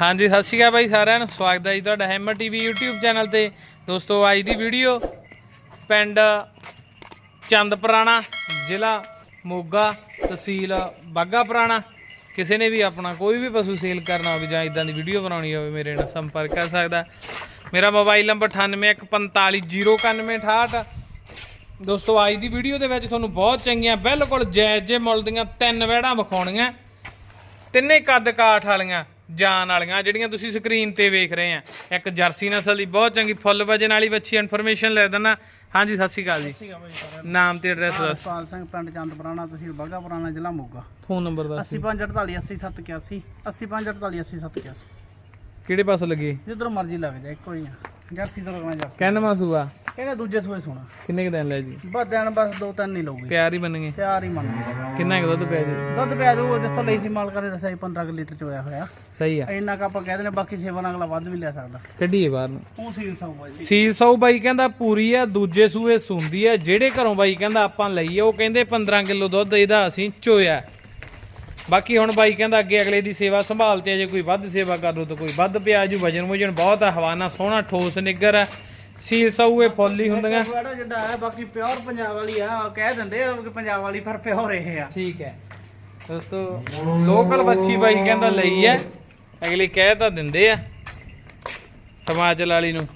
ਹਾਂਜੀ, ਸਤਿ ਸ਼੍ਰੀ ਅਕਾਲ ਬਾਈ ਸਾਰਿਆਂ ਨੂੰ। ਸਵਾਗਤ ਹੈ ਜੀ ਤੁਹਾਡਾ ਹੈਮਰ ਟੀਵੀ YouTube ਚੈਨਲ ਤੇ। ਦੋਸਤੋ, ਅੱਜ ਦੀ ਵੀਡੀਓ ਪਿੰਡ ਚੰਦਪੁਰਾਣਾ ਜ਼ਿਲ੍ਹਾ ਮੋਗਾ ਤਹਿਸੀਲ ਬਾਗਾ ਪੁਰਾਣਾ। ਕਿਸੇ ਨੇ ਵੀ ਆਪਣਾ ਕੋਈ ਵੀ ਪਸ਼ੂ ਸੇਲ ਕਰਨਾ ਹੋਵੇ ਜਾਂ ਇਦਾਂ ਦੀ ਵੀਡੀਓ ਬਣਾਉਣੀ ਹੋਵੇ, ਮੇਰੇ ਨਾਲ ਸੰਪਰਕ ਕਰ ਸਕਦਾ ਮੇਰਾ ਮੋਬਾਈਲ ਨੰਬਰ 9815409168 ਦੋਸਤੋ, ਅੱਜ ਦੀ ਵੀਡੀਓ ਦੇ ਵਿੱਚ ਤੁਹਾਨੂੰ ਬਹੁਤ ਚੰਗੀਆਂ, ਬਿਲਕੁਲ ਜਾਇਜ਼ ਜੇ ਮੁੱਲ ਦੀਆਂ ਤਿੰਨ ਵਹਿੜਾਂ ਵਿਖਾਉਣੀਆਂ। ਤਿੰਨੇ ਕੱਦ ਕਾਠ ਵਾਲੀਆਂ। ਜਾਨ ਵਾਲੀਆਂ ਜਿਹੜੀਆਂ ਤੁਸੀਂ ਸਕਰੀਨ ਤੇ ਵੇਖ ਰਹੇ ਆ। ਇੱਕ ਜਰਸੀ ਨਸਲ ਦੀ ਬਹੁਤ ਚੰਗੀ ਫੁੱਲ ਵਜਨ ਵਾਲੀ ਬੱਚੀ ਇਨਫੋਰਮੇਸ਼ਨ ਲੈ ਦਿੰਦਾ। ਹਾਂਜੀ ਸਤਿ ਸ਼੍ਰੀ ਅਕਾਲ ਜੀ। ਨਾਮ ਤੇ ਐਡਰੈਸ ਦੱਸ। ਪਾਲ ਸਿੰਘ ਪਿੰਡ ਚੰਦਪੁਰਾਣਾ ਤਹਿਸੀਲ ਬਾਗਾ ਪੁਰਾਣਾ ਜ਼ਿਲ੍ਹਾ ਮੋਗਾ। ਫੋਨ ਨੰਬਰ ਦੱਸ। 8548 80781 8548 80781 ਕਿਹੜੇ ਪਾਸੇ ਲੱਗੇ? ਜਿੱਧਰ ਮਰਜ਼ੀ ਲੱਗ ਜਾ ਇੱਕੋ ਹੀ ਆ। ਜਰਸੀ ਤੋਂ ਲੱਗਣਾ ਜਰਸੀ। ਕਹਿਨਵਾ ਸੂਆ ਇਹਨੇ ਦੂਜੇ ਸੂਏ ਸੁਣਾ ਕਿੰਨੇ ਕੁ ਦਿਨ ਲੈ ਜੀ? ਬਸ ਦਿਨ ਬਸ ਦੋ ਤਿੰਨ ਨਹੀਂ ਲਊਗੀ। ਤਿਆਰ ਹੀ ਬਣਨਗੇ? ਤਿਆਰ ਹੀ ਮੰਨ ਗਏ ਕਿੰਨਾ ਕੁ ਦੁੱਧ ਪਿਆ ਜੀ? ਦੁੱਧ ਪਿਆ ਦੂ ਜਿੱਥੋਂ ਲਈ ਸੀ ਮਾਲਕਾਂ ਦੇ ਦੱਸਿਆ ਸੀ 15 ਕੁ ਲੀਟਰ ਚ ਹੋਇਆ ਹੋਇਆ। ਸਹੀ ਆ। ਇੰਨਾ ਕ ਆਪਾਂ ਕਹਿ ਦਿੰਦੇ ਬਾਕੀ ਸੇਵਾ ਨਾਲ ਅਗਲਾ ਵੱਧ ਵੀ ਲੈ ਸਕਦਾ। ਕੱਢੀਏ ਬਾਹਰ ਨੂੰ। ਉਹ ਸੀਲ ਸਾਊ ਜੀ। ਸੀ ਸੌ ਬਾਈ ਕਹਿੰਦਾ ਪੂਰੀ ਆ ਦੂਜੇ ਸੂਏ ਸੁੰਦੀ ਆ। ਜਿਹੜੇ ਘਰੋਂ ਬਾਈ ਕਹਿੰਦਾ ਆਪਾਂ ਲਈਏ ਉਹ ਕਹਿੰਦੇ 15 ਕਿਲੋ ਦੁੱਧ ਇਹਦਾ ਅਸੀਂ ਚੋਇਆ। ਬਾਕੀ ਹੁਣ ਬਾਈ ਕਹਿੰਦਾ ਅੱਗੇ ਅਗਲੇ ਦੀ ਸੇਵਾ ਸੰਭਾਲ ਤੇ ਜੇ ਕੋਈ ਵੱਧ ਸੇਵਾ ਕਰ ਲੋ ਤਾਂ ਕੋਈ ਵੱਧ ਪਿਆ ਜੂ ਵਜਨ ਵਜਨ ਬਹੁਤ ਆ ਹਵਾਨਾ ਸੋਹਣਾ ਠੋਸ ਨਿੱਗਰ ਆ। ਸੀਲ ਸੌ ਇਹ ਫੁੱਲ ਹੀ ਹੁੰਦੀਆਂ। ਜਿਹੜਾ ਜਿਹੜਾ ਹੈ ਬਾਕੀ ਪਿਓਰ ਪੰਜਾਬ ਵਾਲੀ ਆ ਕਹਿ ਦਿੰਦੇ ਆ ਕਿ ਪੰਜਾਬ ਵਾਲੀ ਪਰ ਪਿਓਰ ਇਹ ਆ। ਠੀਕ ਹੈ। ਦੋਸਤੋ ਲੋਕਲ ਬੱਚੀ ਬਾਈ ਕਹਿੰਦਾ ਲਈ ਹੈ। ਅਗਲੇ ਕਹਿ ਤਾਂ ਦਿੰਦੇ ਆ ਹਿਮਾਚਲ ਵਾਲੀ ਨੂੰ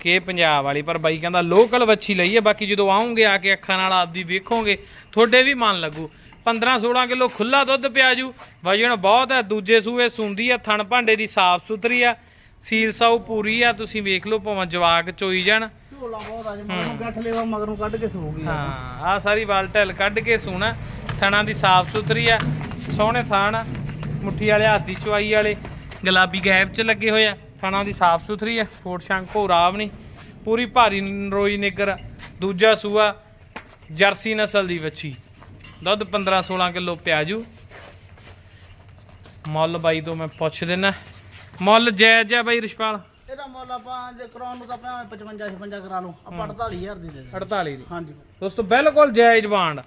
ਕਿ ਪੰਜਾਬ ਵਾਲੀ ਪਰ ਬਾਈ ਕਹਿੰਦਾ ਲੋਕਲ ਬੱਚੀ ਲਈ ਹੈ। ਬਾਕੀ ਜਦੋਂ ਆਉਂਗੇ ਆ ਕੇ ਅੱਖਾਂ ਨਾਲ ਆਪਦੀ ਵੇਖੋਗੇ ਤੁਹਾਡੇ ਵੀ ਮਨ ਲੱਗੂ। 15 16 ਕਿਲੋ ਖੁੱਲਾ ਦੁੱਧ ਪਿਆਜੂ ਵਜਨ ਬਹੁਤ ਹੈ। ਦੂਜੇ ਸੂਏ ਸੁੰਦੀ ਆ ਥਣ ਭਾਂਡੇ ਦੀ ਸਾਫ਼ ਸੁਥਰੀ ਆ। ਸੀਲ ਸਾਊ ਪੂਰੀ ਆ ਤੁਸੀਂ ਵੇਖ ਲਓ ਭਾਵੇਂ ਜਵਾਕ ਚੋਈ ਜਾਣ। ਝੋਲਾ ਬਹੁਤ ਅੱਜ ਮਗਰੋਂ ਗੱਠ ਲੈਵਾ ਮਗਰੋਂ ਕੱਢ ਕੇ ਸੂਗੀ ਹਾਂ ਆ ਸਾਰੀ ਵਾਲ ਢਿੱਲ ਕੱਢ ਕੇ ਸੋਣਾ। ਥਣਾ ਦੀ ਸਾਫ਼ ਸੁਥਰੀ ਆ ਸੋਹਣੇ ਥਾਣ ਮੁੱਠੀ ਵਾਲੇ ਹੱਥ ਦੀ ਚਵਾਈ ਵਾਲੇ ਗੁਲਾਬੀ ਗੈਪ ਚ ਲੱਗੇ ਹੋਏ ਆ। ਥਣਾ ਦੀ ਸਾਫ਼ ਸੁਥਰੀ ਆ ਫੋਟ ਸ਼ੰਕ ਭੋਰਾਵ ਨਹੀਂ। ਪੂਰੀ ਭਾਰੀ ਨਰੋਈ ਨਿੱਗਰ ਦੂਜਾ ਸੂਆ ਜਰਸੀ ਨਸਲ ਦੀ ਵੱਛੀ। ਦੁੱਧ 15 16 ਕਿਲੋ ਪਿਆਜੂ। ਮੁੱਲ ਬਾਈ ਤੋਂ ਮੈਂ ਪੁੱਛ ਦਿੰਨਾ। ਮੁੱਲ ਜਾਇਜ਼ ਆ ਬਾਈ ਰਿਸ਼ਪਾਲ? ਇਹਦਾ ਮੁੱਲ ਆਪਾਂ ਜੇ ਕਰਾਉਣ ਨੂੰ ਤਾਂ ਆਪਾਂ 55 56 ਕਰਾ ਲਓ। ਆਪਾਂ 48000 ਦੀ ਦੇ ਦੇ 48 ਦੀ। ਹਾਂਜੀ। ਦੋਸਤੋ ਬਿਲਕੁਲ ਜਾਇਜ਼ ਬਾਂਡ।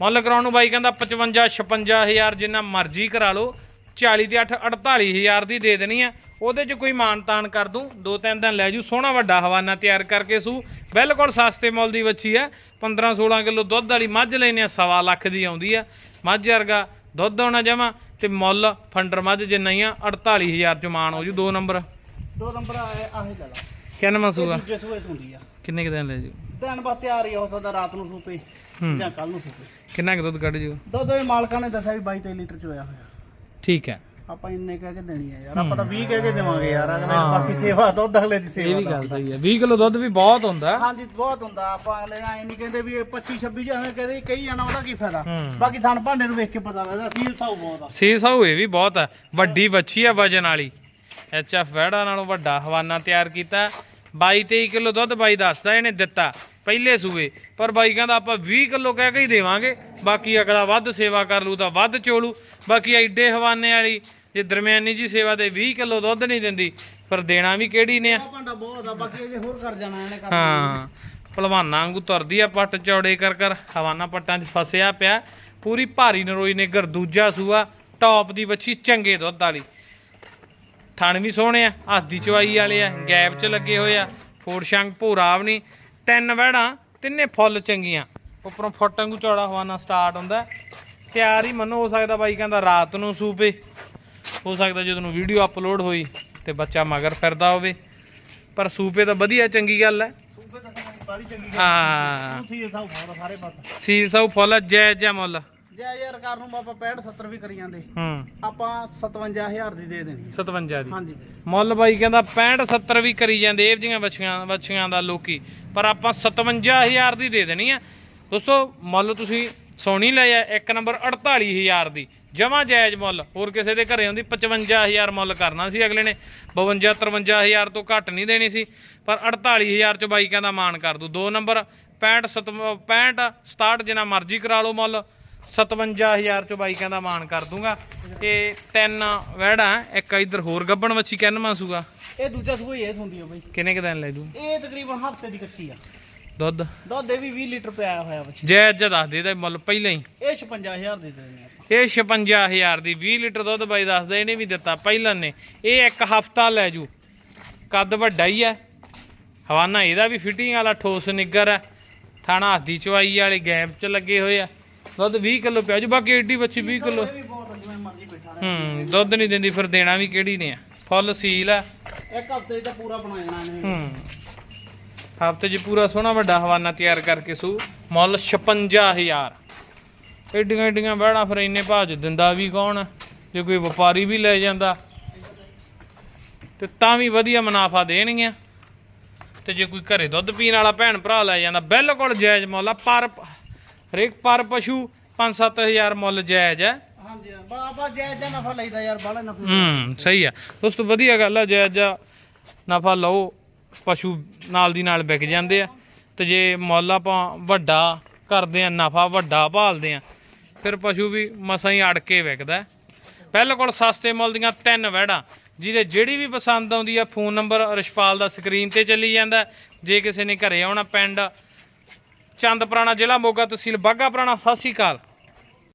ਮੁੱਲ ਕਰਾਉਣ ਨੂੰ ਬਾਈ ਕਹਿੰਦਾ 55 56000 ਜਿੰਨਾ ਮਰਜ਼ੀ ਕਰਾ ਲਓ। 40 ਤੇ 8 48000 ਦੀ ਦੇ ਦੇਣੀ ਆ। ਉਹਦੇ 'ਚ ਕੋਈ ਮਾਨ ਤਾਨ ਕਰ ਦੂੰ। ਦੋ ਤਿੰਨ ਦਿਨ ਲੈ ਜੂ ਸੋਹਣਾ ਵੱਡਾ ਹਵਾਨਾ ਤਿਆਰ ਕਰਕੇ ਸੂ। ਬਿਲਕੁਲ ਸਸਤੇ ਮੁੱਲ ਦੀ ਵੱਛੀ ਆ। 15 16 ਕਿਲੋ ਦੁੱਧ ਵਾਲੀ ਮੱਝ ਲੈਨੇ ਆ। ਸਵਾ ਲੱਖ ਦੀ ਆਉਂਦੀ ਆ। ਮੱਝ ਵਰਗਾ ਦੁੱਧ ਆਉਣਾ ਜਮਾ। ਤੇ ਮੁੱਲ ਫੰਡਰ ਮੱਝ ਜੇ ਨਹੀਂ ਆ 48000 ਚ ਮਾਨ ਹੋ ਜੂ ਦੋ ਨੰਬਰ। ਦੋ ਨੰਬਰ ਆਏ ਆਹੇ ਲੈ ਲਾ। ਕਿੰਨਾ ਮਸੂਆ ਦੂਜੇ ਸੂਏ ਸੁੰਦੀ ਆ। ਕਿੰਨੇ ਕੁ ਦਿਨ ਲੈ ਜੂ? ਦਿਨ ਬਸ ਤਿਆਰ ਹੀ ਆ, ਹੋ ਸਕਦਾ ਰਾਤ ਨੂੰ ਸੂਪੇ ਹੂੰ। ਜਾਂ ਕੱਲ ਨੂੰ ਸੂਪੇ। ਕਿੰਨਾ ਕੁ ਦੁੱਧ ਕੱਢ ਜੂ? ਦੁੱਧ ਵੀ ਮਾਲਕਾਂ ਨੇ ਦੱਸਿਆ ਵੀ 22 23 ਲੀਟਰ ਚ ਹੋਇਆ ਹੋਇਆ। ਠੀਕ ਹੈ। ਆਪਾਂ ਇੰਨੇ ਕਹਿ ਕੇ ਦੇਣੀ ਆ ਯਾਰ ਆਪਾਂ ਤਾਂ 20 ਕਹਿ ਕੇ ਦੇਵਾਂਗੇ ਯਾਰ ਅਗਲੇ ਨੂੰ ਬਾਕੀ ਸੇਵਾ ਦੁੱਧ ਅਗਲੇ ਦੀ ਇਹ ਸੇਵਾ ਵੀ ਗੱਲ ਸਹੀ ਹੈ। 20 ਕਿਲੋ ਦੁੱਧ ਵੀ ਬਹੁਤ ਹੁੰਦਾ। ਹਾਂਜੀ ਬਹੁਤ ਹੁੰਦਾ। ਆਪਾਂ ਅਗਲੇ ਐ ਨਹੀਂ ਕਹਿੰਦੇ ਵੀ ਇਹ 25 26 ਜਿਵੇਂ ਕਹਿੰਦੇ ਕਈ ਜਾਣਾ ਉਹਦਾ ਕੀ ਫਾਇਦਾ? ਹੂੰ। ਬਾਕੀ ਥਣ ਭਾਂਡੇ ਨੂੰ ਵੇਖ ਕੇ ਪਤਾ ਲੱਗਦਾ ਸੀਲ ਸਾਊ ਬਹੁਤ ਆ। ਸੀ ਸਾਊ ਇਹ ਵੀ ਬਹੁਤ ਹੈ ਵੱਡੀ ਵੱਛੀ ਆ ਵਜਨ ਵਾਲੀ। ਐਚ ਐਫ ਵੈੜਾ ਨਾਲੋਂ ਵੱਡਾ। ਹਵਾਨਾ ਤਿਆਰ ਕੀਤਾ। 22 23 ਕਿਲੋ ਦੁੱਧ ਬਾਈ ਦੱਸਦਾ ਇਹਨੇ ਦਿੱਤਾ। ਪਹਿਲੇ ਸੂਏ। ਪਰ ਬਾਈ ਕਹਿੰਦਾ ਆਪਾਂ 20 ਕਿਲੋ ਕਹਿ ਕੇ ਹੀ ਦੇਵਾਂਗੇ। ਬਾਕੀ ਅਗਲਾ ਵੱਧ ਸੇਵਾ ਕਰ ਲੂ ਤਾਂ ਵੱਧ ਚੋਲੂ। ਬਾਕੀ ਐਡੇ ਹਵਾਨੇ ਵਾਲੀ ਜੇ ਦਰਮਿਆਨੀ ਜੀ ਸੇਵਾ ਤੇ 20 ਕਿਲੋ ਦੁੱਧ ਨਹੀਂ ਦਿੰਦੀ ਪਰ ਦੇਣਾ ਵੀ ਕਿਹੜੀ ਨੇ ਆ? ਭਾਂਡਾ ਬਹੁਤ ਆ ਬਾਕੀ ਅਜੇ ਹੋਰ ਕਰ ਜਾਣਾ ਇਹਨੇ ਕਰ ਹਾਂ ਭਲਵਾਨਾਂ ਵਾਂਗੂ ਤੁਰਦੀ ਆ ਪੱਟ ਚੌੜੇ ਕਰ ਕਰ ਹਵਾਨਾ ਪੱਟਾਂ 'ਚ ਫਸਿਆ ਪਿਆ। ਪੂਰੀ ਭਾਰੀ ਨਰੋਈ ਨੇ ਗਰ ਦੂਜਾ ਸੂਆ ਟੌਪ ਦੀ ਵੱਛੀ ਚੰਗੇ ਦੁੱਧ ਵਾਲੀ। ਥਣ ਵੀ ਸੋਹਣੇ ਆ ਹੱਥ ਦੀ ਚਵਾਈ ਵਾਲੇ ਆ ਗੈਪ 'ਚ ਲੱਗੇ ਹੋਏ ਆ। ਫੋੜ ਸ਼ੰਗ ਭੂਰਾਵ ਨਹੀਂ। ਤਿੰਨ ਵਹਿੜਾਂ ਤਿੰਨੇ ਫੁੱਲ ਚੰਗੀਆਂ। ਉੱਪਰੋਂ ਫੁੱਟ ਵਾਂਗੂ ਚੌੜਾ ਹਵਾਨਾ ਸਟਾਰਟ ਹੁੰਦਾ ਤਿਆਰ ਹੀ ਮੰਨੋ ਹੋ ਸਕਦਾ ਬਾਈ ਕਹਿੰਦਾ ਰਾਤ ਨੂੰ ਸੂਪੇ। ਹੋ ਸਕਦਾ ਜਦੋਂ ਨੂੰ ਵੀਡੀਓ ਅਪਲੋਡ ਹੋਈ ਤੇ ਬੱਚਾ ਮਗਰ ਫਿਰਦਾ ਹੋਵੇ। ਪਰ ਸੂਪੇ ਤਾਂ ਵਧੀਆ ਚੰਗੀ ਗੱਲ ਹੈ। ਸੂਬੇ ਤਾਂ ਬਾੜੀ ਚੰਗੀ ਹਾਂ। ਸੀਲ ਸਾਊ ਬਹੁਤ ਆ ਸਾਰੇ ਪਾਸੇ। ਸੀ ਸੌ ਫੁੱਲ ਜੈ ਜੈ ਮੁੱਲ। ਜੇ ਯਾਰ ਕਰ ਨੂੰ ਆਪਾਂ 65 70 ਵੀ ਕਰੀ ਜਾਂਦੇ ਹੂੰ। ਆਪਾਂ 57000 ਦੀ ਦੇ ਦੇਣੀ 57 ਦੀ। ਹਾਂਜੀ। ਮੁੱਲ ਬਾਈ ਕਹਿੰਦਾ 65 70 ਵੀ ਕਰੀ ਜਾਂਦੇ ਇਹ ਜੀਆਂ ਬੱਚੀਆਂ ਬੱਚੀਆਂ ਦਾ ਲੋਕੀ। ਪਰ ਆਪਾਂ 57000 ਦੀ ਦੇ ਦੇਣੀ ਆ ਦੋਸਤੋ ਮੁੱਲ ਤੁਸੀਂ ਸੋਣੀ ਲਿਆ ਇੱਕ ਨੰਬਰ 48000 ਦੀ। ਜਮਾ ਜਾਇਜ਼ ਮੁੱਲ ਹੋਰ ਕਿਸੇ ਦੇ ਘਰੇ ਹੁੰਦੀ 55000 ਮੁੱਲ ਕਰਨਾ ਸੀ ਅਗਲੇ ਨੇ। 52 53000 ਤੋਂ ਘੱਟ ਨਹੀਂ ਦੇਣੀ ਸੀ ਪਰ 48000 ਚ ਬਾਈ ਕਹਿੰਦਾ ਮਾਨ ਕਰ ਦੂ। ਦੋ ਨੰਬਰ 65 65 67 ਜਿੰਨਾ ਮਰਜ਼ੀ ਕਰਾ ਲਓ ਮੁੱਲ। 57000 ਚ ਬਾਈ ਕਹਿੰਦਾ ਮਾਨ ਕਰ ਦੂੰਗਾ। ਤੇ ਤਿੰਨ ਵਹਿੜਾ ਇੱਕ ਇਧਰ ਹੋਰ ਗੱਬਣ ਵੱਛੀ ਕਹਿਨਵਾ ਸੂਗਾ ਇਹ ਦੂਜਾ ਸੂਈ ਇਹ ਹੁੰਦੀ ਆ ਬਈ। ਕਿੰਨੇ ਕ ਦਿਨ ਲੈ ਜੂ? ਇਹ ਤਕਰੀਬਨ ਹਫ਼ਤੇ ਦੀ ਕੱਚੀ ਆ। ਦੁੱਧ? ਦੁੱਧ ਇਹ ਵੀ 20 ਲੀਟਰ ਪਿਆ ਹੋਇਆ ਬੱਚੇ। ਜੈ ਅੱਜ ਦੱਸ ਦੇ ਇਹਦਾ ਮੁੱਲ ਪਹਿਲਾਂ ਹੀ। ਇਹ 56000 ਦੇ ਦੇਣੇ ਆਪਾਂ। ਇਹ 56000 ਦੀ 20 ਲੀਟਰ ਦੁੱਧ ਬਾਈ ਦੱਸਦਾ ਇਹਨੇ ਵੀ ਦਿੱਤਾ ਪਹਿਲਾਂ ਨੇ। ਇਹ ਇੱਕ ਹਫਤਾ ਲੈ ਜੂ। ਕੱਦ ਵੱਡਾ ਹੀ ਹੈ ਹਵਾਨਾ ਇਹਦਾ ਵੀ ਫਿਟਿੰਗ ਵਾਲਾ ਠੋਸ ਨਿੱਗਰ ਹੈ ਥਾਣਾ ਹੱਥੀ ਚਵਾਈ ਵਾਲੇ ਗੈਪ ਚ ਲੱਗੇ ਹੋਏ ਆ। ਦੁੱਧ 20 ਕਿਲੋ ਪਿਆ ਜੂ ਬਾਕੀ ਏਡੀ ਬੱਚੀ 20 ਕਿਲੋ ਹੂੰ ਦੁੱਧ ਨਹੀਂ ਦਿੰਦੀ ਫਿਰ ਦੇਣਾ ਵੀ ਕਿਹੜੀ ਨੇ ਆ? ਫੁੱਲ ਸੀਲ ਆ। ਇੱਕ ਹਫ਼ਤੇ ਤਾਂ ਪੂਰਾ ਬਣਾ ਜਾਣਾ ਇਹਨੇ। ਹੂੰ। ਹਫ਼ਤੇ 'ਚ ਪੂਰਾ ਸੋਹਣਾ ਵੱਡਾ ਹਵਾਨਾ ਤਿਆਰ ਕਰਕੇ ਸੂ। ਮੁੱਲ 56000 ਏਡੀਆਂ ਏਡੀਆਂ ਬਹਿਣਾ ਫਿਰ ਇੰਨੇ ਭਾਜ ਦਿੰਦਾ ਵੀ ਕੌਣ? ਜੇ ਕੋਈ ਵਪਾਰੀ ਵੀ ਲੈ ਜਾਂਦਾ। ਤੇ ਤਾਂ ਵੀ ਵਧੀਆ ਮੁਨਾਫਾ ਦੇਣਗੀਆਂ। ਤੇ ਜੇ ਕੋਈ ਘਰੇ ਦੁੱਧ ਪੀਣ ਵਾਲਾ ਭੈਣ ਭਰਾ ਲੈ ਜਾਂਦਾ ਬਿਲਕੁਲ ਜਾਇਜ਼ ਮੁੱਲ ਆ ਪਰ ਹਰੇਕ ਪਰ ਪਸ਼ੂ 5-7000 ਮੁੱਲ ਜਾਇਜ਼ ਹੈ ਹਾਂਜੀ ਬਾਬਾ ਜੈ ਜੈ ਨਫਾ ਲਈਦਾ ਯਾਰ ਬਾਹਲਾ ਨਫਾ ਹੂੰ ਸਹੀ ਆ ਦੋਸਤੋ ਵਧੀਆ ਗੱਲ ਆ ਜਾਇਜ਼ ਆ ਨਫਾ ਲਓ ਪਸ਼ੂ ਨਾਲ ਦੀ ਨਾਲ ਵਿਕ ਜਾਂਦੇ ਆ ਤੇ ਜੇ ਮੁੱਲ ਆਪਾਂ ਵੱਡਾ ਕਰਦੇ ਆ ਨਫਾ ਵੱਡਾ ਭਾਲਦੇ ਆ ਫਿਰ ਪਸ਼ੂ ਵੀ ਮਸਾਂ ਹੀ ਅੜ ਕੇ ਵਿਕਦਾ। ਬਿਲਕੁਲ ਸਸਤੇ ਮੁੱਲ ਦੀਆਂ ਤਿੰਨ ਵਹਿੜਾਂ ਜਿਹਦੇ ਜਿਹੜੀ ਵੀ ਪਸੰਦ ਆਉਂਦੀ ਆ ਫੋਨ ਨੰਬਰ ਰਿਸ਼ਪਾਲ ਦਾ ਸਕਰੀਨ ਤੇ ਚੱਲੀ ਜਾਂਦਾ। ਜੇ ਕਿਸੇ ਨੇ ਘਰੇ ਆਉਣਾ ਪਿੰਡ ਚੰਦ ਪੁਰਾਣਾ ਜ਼ਿਲ੍ਹਾ ਮੋਗਾ ਤਹਿਸੀਲ ਬਾਗਾ ਪੁਰਾਣਾ ਸਤਿ ਸ਼੍ਰੀ ਅਕਾਲ।